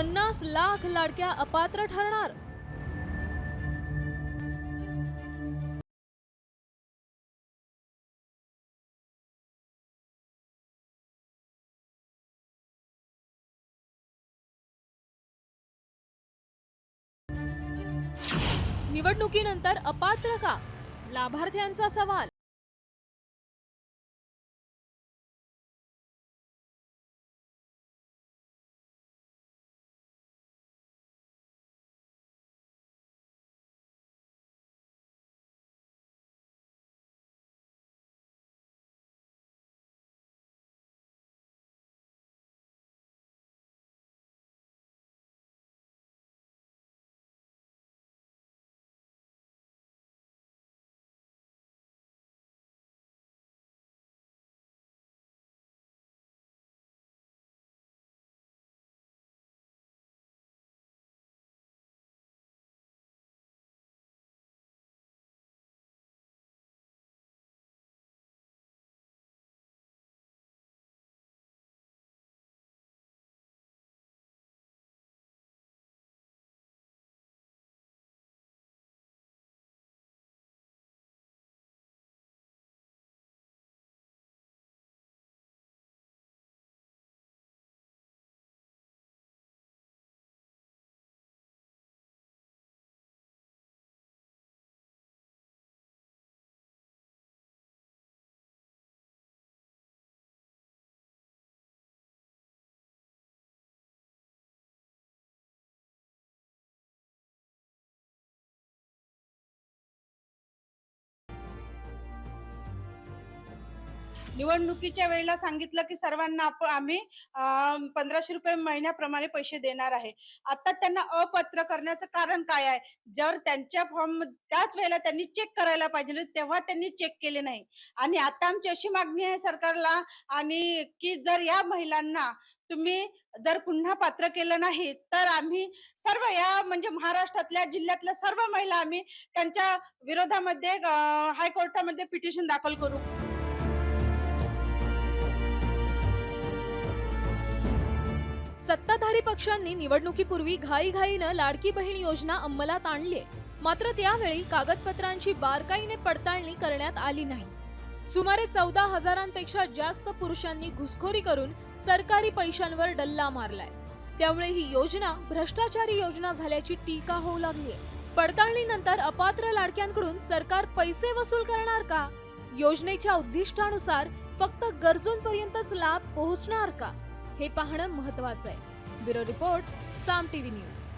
पन्नास लाख लाडक्या अपात्र ठरणार. निवडणुकीनंतर अपात्र का? लाभार्थ्यांचा सवाल. निवडणुकीच्या वेळेला सांगितलं की सर्वांना आपण आम्ही पंधराशे रुपये महिन्याप्रमाणे पैसे देणार आहे. आता त्यांना अपत्र करण्याचं कारण काय आहे? जर त्यांच्या फॉर्म त्याच वेळेला त्यांनी चेक करायला पाहिजे तेव्हा त्यांनी चेक केले नाही. आणि आता आमची अशी मागणी आहे सरकारला आणि की जर या महिलांना तुम्ही जर पुन्हा पात्र केलं नाही तर आम्ही सर्व या म्हणजे महाराष्ट्रातल्या जिल्ह्यातल्या सर्व महिला आम्ही त्यांच्या विरोधामध्ये हायकोर्टामध्ये पिटिशन दाखल करू. सत्ताधारी पक्षांनी निवडणुकीपूर्वी घाईघाईनं लाडकी बहीण योजना अंमलात आणली मात्र त्यावेळी कागदपत्रांची बारकाईने पडताळणी करण्यात आली नाही. सुमारे चौदा हजारांपेक्षा जास्त पुरुषांनी घुसखोरी करून सरकारी पैशांवर डल्ला मारलाय. त्यामुळे ही योजना भ्रष्टाचारी योजना झाल्याची टीका होऊ लागली पडताळणीनंतर अपात्र लाडक्यांकडून सरकार पैसे वसूल करणार का? योजनेच्या उद्दिष्टानुसार फक्त गरजूंपर्यंतच लाभ पोहोचणार का? हे पाहणं महत्वाचं आहे. Bureau report Saam TV news.